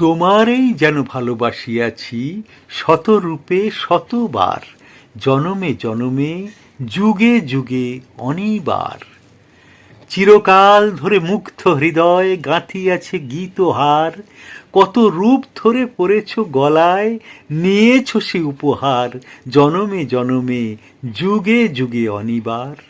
তোমারেই যেন ভালোবাসিয়াছি শতরূপে শতবার, জনমে জনমে, যুগে যুগে অনিবার। চিরকাল ধরে মুগ্ধ হৃদয় গাঁথিয়াছে গীতহার, কত রূপ ধরে পড়েছ গলায়, নিয়েছ সে উপহার, জনমে জনমে, যুগে যুগে অনিবার।